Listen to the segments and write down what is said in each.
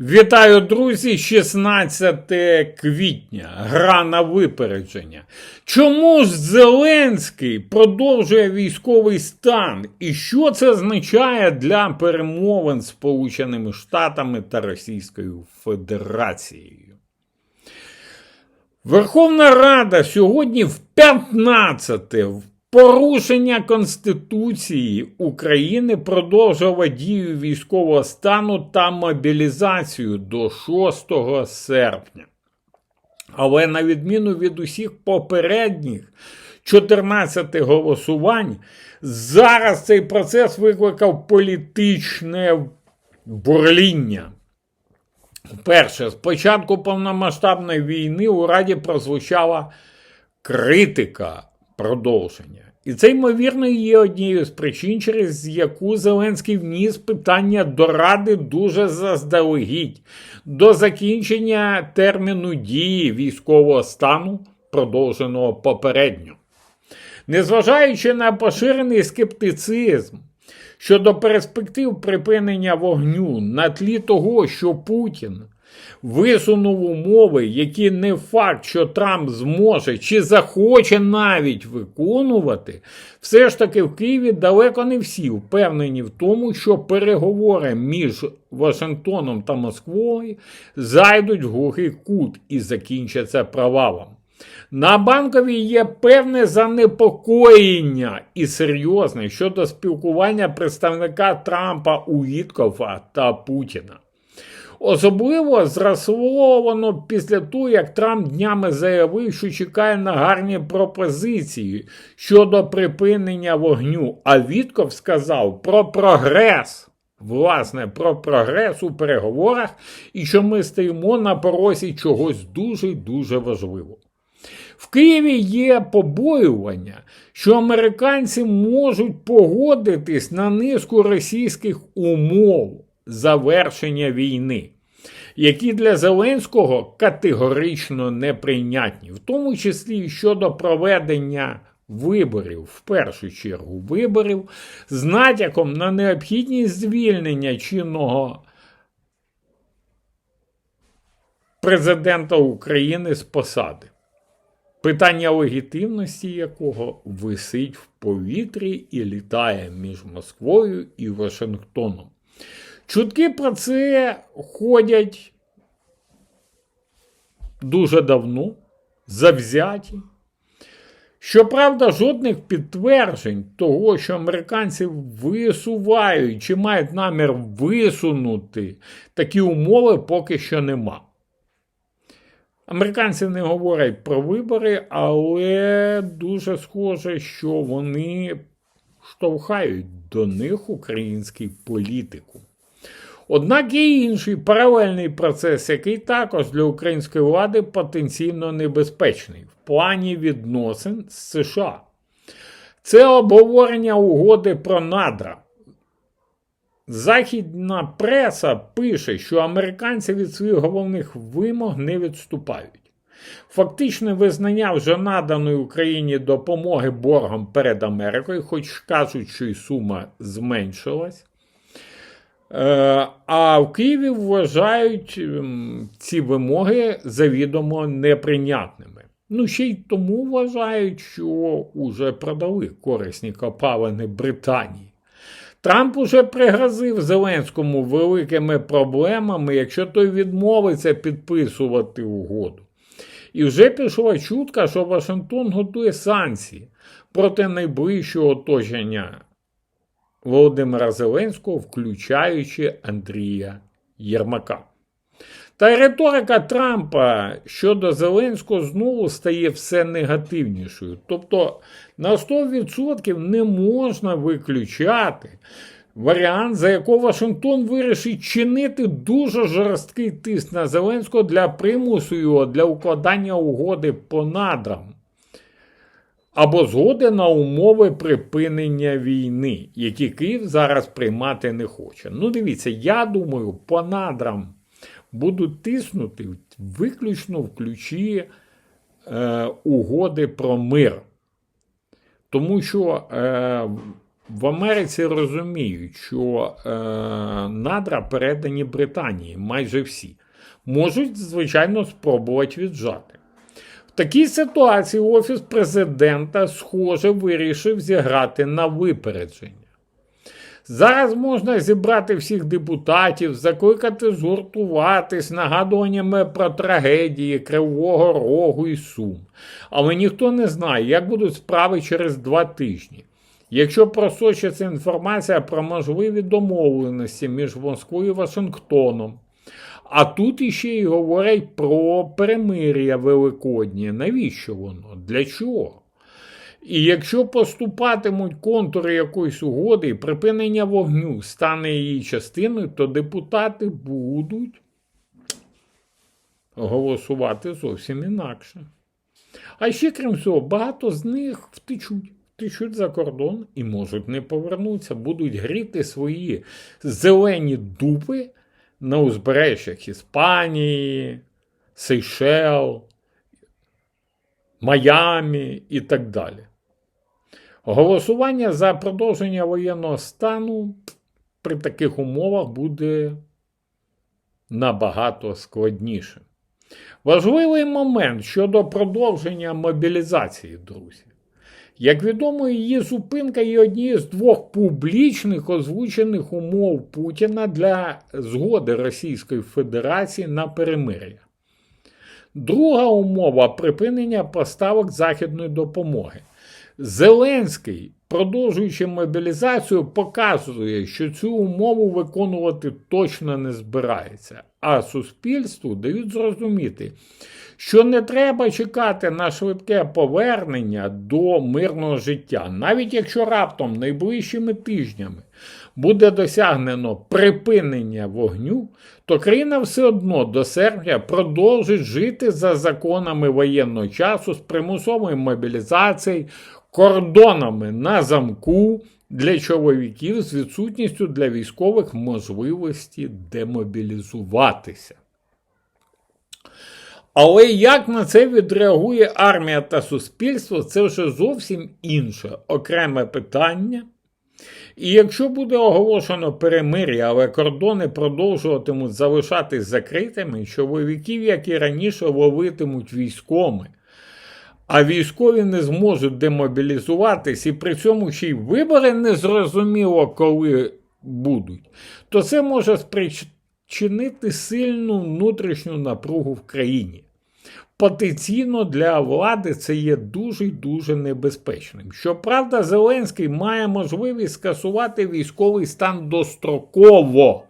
Вітаю, друзі! 16 квітня. Гра на випередження. Чому Зеленський продовжує військовий стан? І що це означає для перемовин з Сполученими Штатами та Російською Федерацією? Верховна Рада сьогодні в 15 в порушення Конституції України продовжила дію військового стану та мобілізацію до 6 серпня. Але на відміну від усіх попередніх 14 голосувань, зараз цей процес викликав політичне бурління. Перше, з початку повномасштабної війни у Раді прозвучала критика продовження. І це, ймовірно, є однією з причин, через яку Зеленський вніс питання до Ради дуже заздалегідь, до закінчення терміну дії військового стану, продовженого попередньо. Незважаючи на поширений скептицизм щодо перспектив припинення вогню на тлі того, що Путін висунув умови, які не факт, що Трамп зможе чи захоче навіть виконувати, все ж таки в Києві далеко не всі впевнені в тому, що переговори між Вашингтоном та Москвою зайдуть в глухий кут і закінчаться провалом. На банковій є певне занепокоєння і серйозне щодо спілкування представника Трампа у Віткофа та Путіна. Особливо зросло після того, як Трамп днями заявив, що чекає на гарні пропозиції щодо припинення вогню. А Вітков сказав про прогрес. Власне, про прогрес у переговорах і що ми стоїмо на порозі чогось дуже дуже важливого. В Києві є побоювання, що американці можуть погодитись на низку російських умов завершення війни, які для Зеленського категорично неприйнятні, в тому числі щодо проведення виборів, в першу чергу виборів, з натяком на необхідність звільнення чинного президента України з посади. Питання легітимності якого висить в повітрі і літає між Москвою і Вашингтоном. Чутки про це ходять дуже давно, завзяті. Щоправда, жодних підтверджень того, що американці висувають чи мають намір висунути такі умови, поки що нема. Американці не говорять про вибори, але дуже схоже, що вони штовхають до них український політику. Однак є інший паралельний процес, який також для української влади потенційно небезпечний в плані відносин з США. Це обговорення угоди про надра. Західна преса пише, що американці від своїх головних вимог не відступають. Фактичне визнання вже наданої Україні допомоги боргом перед Америкою, хоч кажуть, що й сума зменшилась. Е, А в Києві вважають ем, ці вимоги завідомо неприйнятними. Ну, ще й тому вважають, що уже продали корисні копалини Британії. Трамп уже пригрозив Зеленському великими проблемами, якщо той відмовиться підписувати угоду. І вже пішла чутка, що Вашингтон готує санкції проти найближчого оточення Володимира Зеленського, включаючи Андрія Єрмака. Та риторика Трампа щодо Зеленського знову стає все негативнішою. Тобто на 100% не можна виключати варіант, за якого Вашингтон вирішить чинити дуже жорсткий тиск на Зеленського для примусу його для укладання угоди по надрам. Або згоди на умови припинення війни, які Київ зараз приймати не хоче. Ну, дивіться, я думаю, по надрам будуть тиснути виключно в ключі е, угоди про мир. Тому що е, в Америці розуміють, що е, надра передані Британії майже всі. Можуть, звичайно, спробувати віджати. Такій ситуації Офіс президента, схоже, вирішив зіграти на випередження. Зараз можна зібрати всіх депутатів, закликати згуртуватись нагадуваннями про трагедії Кривого Рогу і Сум. Але ніхто не знає, як будуть справи через два тижні. Якщо просочиться інформація про можливі домовленості між Москвою і Вашингтоном, а тут іще й говорять про перемир'я Великоднє. Навіщо воно? Для чого? І якщо поступатимуть контури якоїсь угоди і припинення вогню стане її частиною, то депутати будуть голосувати зовсім інакше. А ще, крім цього, багато з них втечуть, втечуть за кордон і можуть не повернутися, будуть гріти свої зелені дупи на узбережжях Іспанії, Сейшел, Майамі і так далі. Голосування за продовження воєнного стану при таких умовах буде набагато складніше. Важливий момент щодо продовження мобілізації, друзі. Як відомо, її зупинка є однією з двох публічних озвучених умов Путіна для згоди Російської Федерації на перемир'я. Друга умова припинення поставок західної допомоги. Зеленський, продовжуючи мобілізацію, показує, що цю умову виконувати точно не збирається, а суспільству дають зрозуміти, що не треба чекати на швидке повернення до мирного життя, навіть якщо раптом найближчими тижнями буде досягнено припинення вогню, то країна все одно до серпня продовжить жити за законами воєнного часу з примусовою мобілізацією, кордонами на замку для чоловіків з відсутністю для військових можливості демобілізуватися. Але як на це відреагує армія та суспільство, це вже зовсім інше окреме питання. І якщо буде оголошено перемир'я, але кордони продовжуватимуть залишатись закритими, чоловіків, як і раніше, ловитимуть військоми, а військові не зможуть демобілізуватись, і при цьому ще й вибори незрозуміло, коли будуть, то це може спричинити сильну внутрішню напругу в країні. Потенційно для влади це є дуже дуже небезпечним. Щоправда, Зеленський має можливість скасувати військовий стан достроково.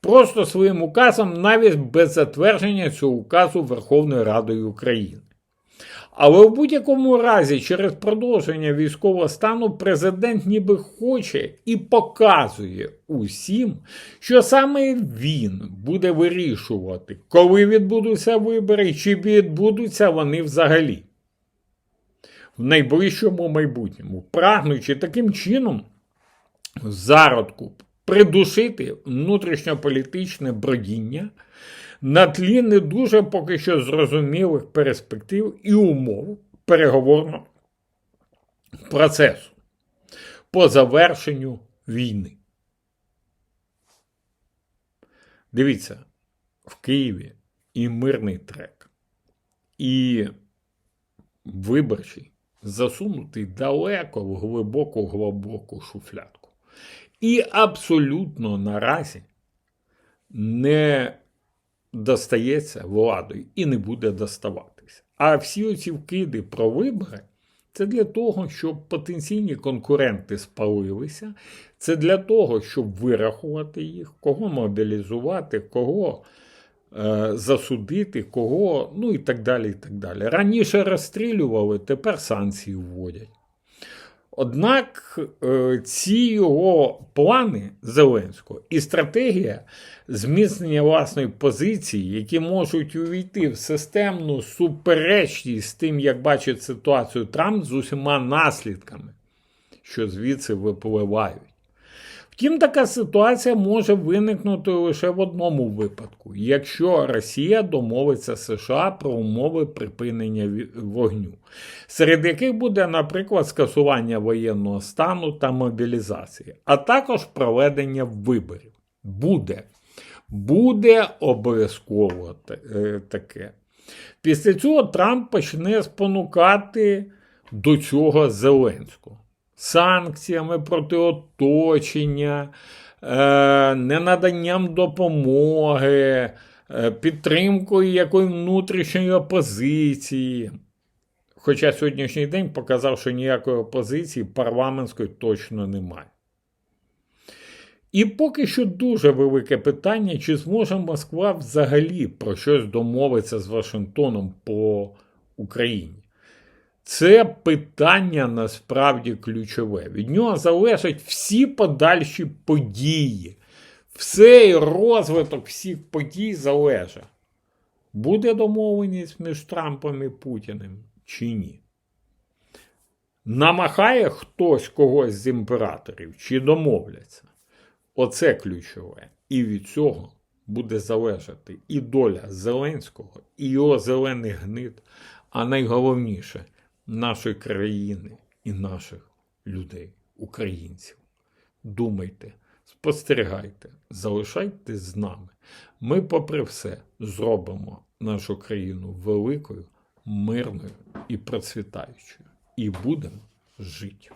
Просто своїм указом, навіть без затвердження цього указу Верховною Радою України. Але в будь-якому разі, через продовження військового стану, президент ніби хоче і показує усім, що саме він буде вирішувати, коли відбудуться вибори, чи відбудуться вони взагалі. В найближчому майбутньому, прагнучи таким чином зародку придушити внутрішньополітичне бродіння на тлі не дуже поки що зрозумілих перспектив і умов переговорного процесу по завершенню війни. Дивіться, в Києві і мирний трек, і виборчий засунутий далеко в глибоку глибоку шуфлятку. І абсолютно наразі не достається владою і не буде доставатися. А всі оці вкиди про вибори це для того, щоб потенційні конкуренти спалилися, це для того, щоб вирахувати їх, кого мобілізувати, кого е, засудити, кого, ну і так далі. і так далі. Раніше розстрілювали, тепер санкції вводять. Однак е, ці його плани Зеленського і стратегія зміцнення власної позиції, які можуть увійти в системну суперечність з тим, як бачить ситуацію Трамп з усіма наслідками, що звідси випливають. Втім, така ситуація може виникнути лише в одному випадку, якщо Росія домовиться США про умови припинення вогню, серед яких буде, наприклад, скасування воєнного стану та мобілізації, а також проведення виборів. Буде. Буде обов'язково е, таке. Після цього Трамп почне спонукати до цього Зеленського санкціями проти оточення, е, ненаданням допомоги, е, підтримкою якої внутрішньої опозиції. Хоча сьогоднішній день показав, що ніякої опозиції парламентської точно немає. І поки що дуже велике питання, чи зможе Москва взагалі про щось домовитися з Вашингтоном по Україні. Це питання насправді ключове. Від нього залежать всі подальші події. Все розвиток всіх подій залежить. Буде домовленість між Трампом і Путіним чи ні? Намахає хтось когось з імператорів чи домовляться? Оце ключове. І від цього буде залежати і доля Зеленського, і його зелений гнит, а найголовніше нашої країни і наших людей, українців. Думайте, спостерігайте, залишайтесь з нами. Ми, попри все, зробимо нашу країну великою, мирною і процвітаючою. І будемо жити.